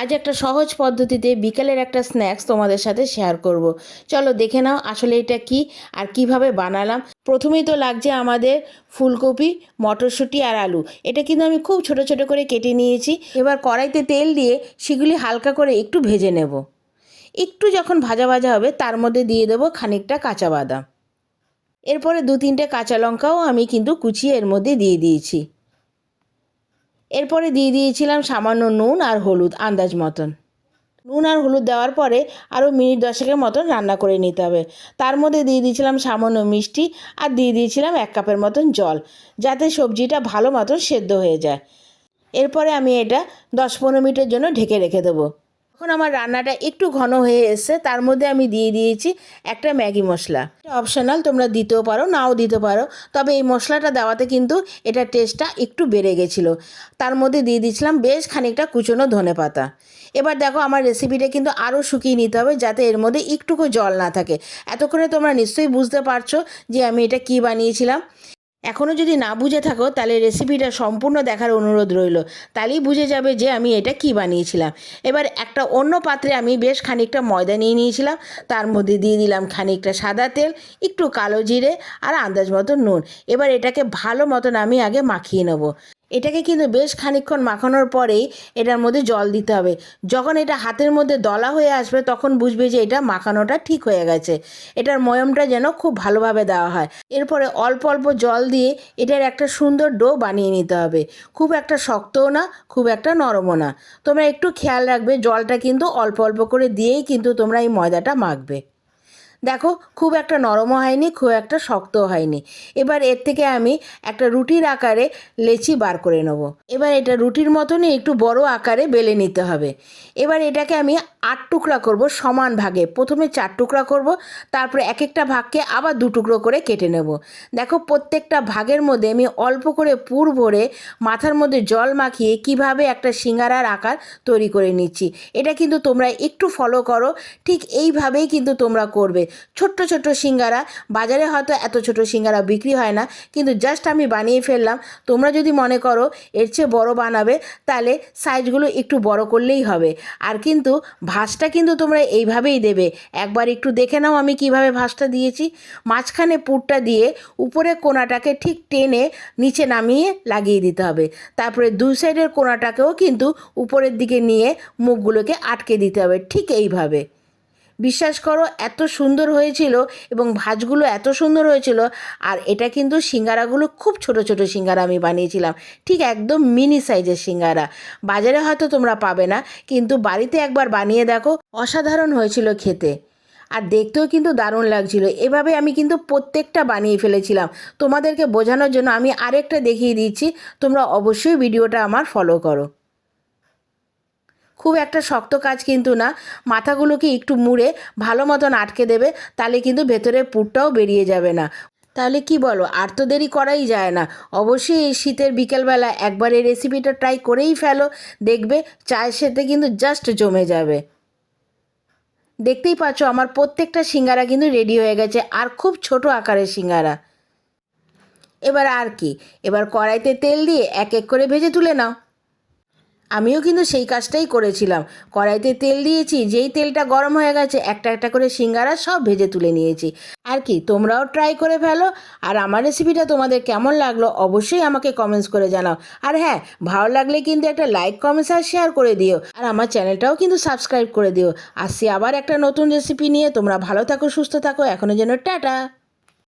আজ একটা সহজ পদ্ধতিতে বিকেলের একটা স্ন্যাক্স তোমাদের সাথে শেয়ার করব। চলো দেখে নাও আসলে এটা কি আর কীভাবে বানালাম। প্রথমেই তো লাগছে আমাদের ফুলকপি, মটরশুঁটি আর আলু। এটা কিন্তু আমি খুব ছোট ছোট করে কেটে নিয়েছি। এবার কড়াইতে তেল দিয়ে সেগুলি হালকা করে একটু ভেজে নেব। একটু যখন ভাজা ভাজা হবে তার মধ্যে দিয়ে দেবো খানিকটা কাঁচা বাদাম। এরপরে দু তিনটে কাঁচা লঙ্কাও আমি কিন্তু কুচিয়ে এর মধ্যে দিয়ে দিয়েছি। এরপরে দিয়ে দিয়েছিলাম সামান্য নুন আর হলুদ, আন্দাজ মতন। নুন আর হলুদ দেওয়ার পরে আরও মিনিট দশেকের মতন রান্না করে নিতে হবে। তার মধ্যে দিয়ে দিয়েছিলাম সামান্য মিষ্টি আর দিয়ে দিয়েছিলাম এক কাপের মতন জল, যাতে সবজিটা ভালো মতন সেদ্ধ হয়ে যায়। এরপরে আমি এটা দশ পনেরো মিনিটের জন্য ঢেকে রেখে দেবো। এখন আমার রান্নাটা একটু ঘন হয়ে এসছে, তার মধ্যে আমি দিয়ে দিয়েছি একটা ম্যাগি মশলা। এটা অপশনাল তোমরা দিতেও পারো, নাও দিতে পারো। তবে এই মশলাটা দেওয়াতে কিন্তু এটা টেস্টটা একটু বেড়ে গেছিল। তার মধ্যে দিয়ে দিয়েছিলাম বেশ খানিকটা কুচনো ধনে পাতা। এবার দেখো আমার রেসিপিটা কিন্তু আরও শুকিয়ে নিতে হবে, যাতে এর মধ্যে একটুকু জল না থাকে। এতক্ষণে তোমরা নিশ্চয়ই বুঝতে পারছ যে আমি এটা কি বানিয়েছিলাম। এখনও যদি না বুঝে থাকো, তাহলে রেসিপিটা সম্পূর্ণ দেখার অনুরোধ রইল। তাহলেই বুঝে যাবে যে আমি এটা কি বানিয়েছিলাম। এবার একটা অন্য পাত্রে আমি বেশ খানিকটা ময়দা নিয়ে নিয়েছিলাম। তার মধ্যে দিয়ে দিলাম খানিকটা সাদা তেল, একটু কালো জিরে আর আন্দাজ মতো নুন। এবার এটাকে ভালো মতন আমি আগে মাখিয়ে নেব। এটাকে কিন্তু বেশ খানিকক্ষণ মাখানোর পরেই এটার মধ্যে জল দিতে হবে। যখন এটা হাতের মধ্যে দলা হয়ে আসবে, তখন বুঝবে যে এটা মাখানোটা ঠিক হয়ে গেছে। এটার ময়মটা যেন খুব ভালোভাবে দেওয়া হয়। এরপরে অল্প অল্প জল দিয়ে এটার একটা সুন্দর ডো বানিয়ে নিতে হবে। খুব একটা শক্তও না, খুব একটা নরমও না। তোমরা একটু খেয়াল রাখবে, জলটা কিন্তু অল্প অল্প করে দিয়েই কিন্তু তোমরা এই ময়দাটা মাখবে। দেখো, খুব একটা নরমও হয়নি, খুব একটা শক্তও হয়নি। এবার এর থেকে আমি একটা রুটির আকারে লেচি বার করে নেব। এবার এটা রুটির মতনই একটু বড় আকারে বেলে নিতে হবে। এবার এটাকে আমি আট টুকরা করব সমান ভাগে। প্রথমে চার টুকরা করব, তারপরে এক একটা ভাগকে আবার দু টুকরো করে কেটে নেব। দেখো, প্রত্যেকটা ভাগের মধ্যে আমি অল্প করে পুর ভরে মাথার মধ্যে জল মাখিয়ে কীভাবে একটা সিঙ্গারার আকার তৈরি করে নিচ্ছি, এটা কিন্তু তোমরা একটু ফলো করো। ঠিক এইভাবেই কিন্তু তোমরা করবে। ছোট্ট ছোট্ট সিঙ্গারা। বাজারে হয়তো এত ছোট সিঙ্গারা বিক্রি হয় না, কিন্তু জাস্ট আমি বানিয়ে ফেললাম। তোমরা যদি মনে করো এর চেয়ে বড় বানাবে, তাহলে সাইজগুলো একটু বড় করলেই হবে। আর কিন্তু ভাঁজটা কিন্তু তোমরা এইভাবেই দেবে। একবার একটু দেখে নাও আমি কীভাবে ভাঁজটা দিয়েছি। মাঝখানে পুরটা দিয়ে উপরে কোনাটাকে ঠিক টেনে নিচে নামিয়ে লাগিয়ে দিতে হবে। তারপরে দুই সাইডের কোনাটাকেও কিন্তু উপরের দিকে নিয়ে মুখগুলোকে আটকে দিতে হবে, ঠিক এইভাবে। বিশ্বাস করো, এত সুন্দর হয়েছিল এবং ভাজগুলো এত সুন্দর হয়েছিল। আর এটা কিন্তু সিঙ্গারাগুলো খুব ছোট ছোট সিঙ্গারা আমি বানিয়েছিলাম। ঠিক একদম মিনি সাইজের সিঙ্গারা। বাজারে হয়তো তোমরা পাবে না, কিন্তু বাড়িতে একবার বানিয়ে দেখো, অসাধারণ হয়েছিল খেতে। আর দেখতেও কিন্তু দারুণ লাগছিল। এভাবে আমি কিন্তু প্রত্যেকটা বানিয়ে ফেলেছিলাম। তোমাদেরকে বোঝানোর জন্য আমি আরেকটা দেখিয়ে দিচ্ছি। তোমরা অবশ্যই ভিডিওটা আমার ফলো করো। খুব একটা শক্ত কাজ কিন্তু না। মাথাগুলোকে একটু মুড়ে ভালো মতন আটকে দেবে, তাহলে কিন্তু ভেতরে পুরটাও বেরিয়ে যাবে না। তাহলে কি বলো, আর তো দেরি করাই যায় না। অবশ্যই এই শীতের বিকেলবেলা একবার এই রেসিপিটা ট্রাই করেই ফেলো, দেখবে চায়ের সাথে কিন্তু জাস্ট জমে যাবে। দেখতেই পাচ্ছ আমার প্রত্যেকটা সিঙ্গারা কিন্তু রেডি হয়ে গেছে, আর খুব ছোট আকারের সিঙ্গারা। এবার আর কি, এবার কড়াইতে তেল দিয়ে এক এক করে ভেজে তুলে নাও। আমিও কিন্তু সেই কাজটাই করেছিলাম। কড়াইতে তেল দিয়েছি, যেই তেলটা গরম হয়ে গেছে, একটা একটা করে সিঙ্গারা সব ভেজে তুলে নিয়েছি। আর কি, তোমরাও ট্রাই করে ফেলো। আর আমার রেসিপিটা তোমাদের কেমন লাগল অবশ্যই আমাকে কমেন্টস করে জানাও। আর হ্যাঁ ভালো লাগলে কিন্তু একটা লাইক কমেন্টস আর শেয়ার করে দিও। আর আমার চ্যানেলটাও কিন্তু সাবস্ক্রাইব করে দিও। আসছি আবার একটা নতুন রেসিপি নিয়ে। তোমরা ভালো থাকো, সুস্থ থাকো। এখনও যেন টাটা!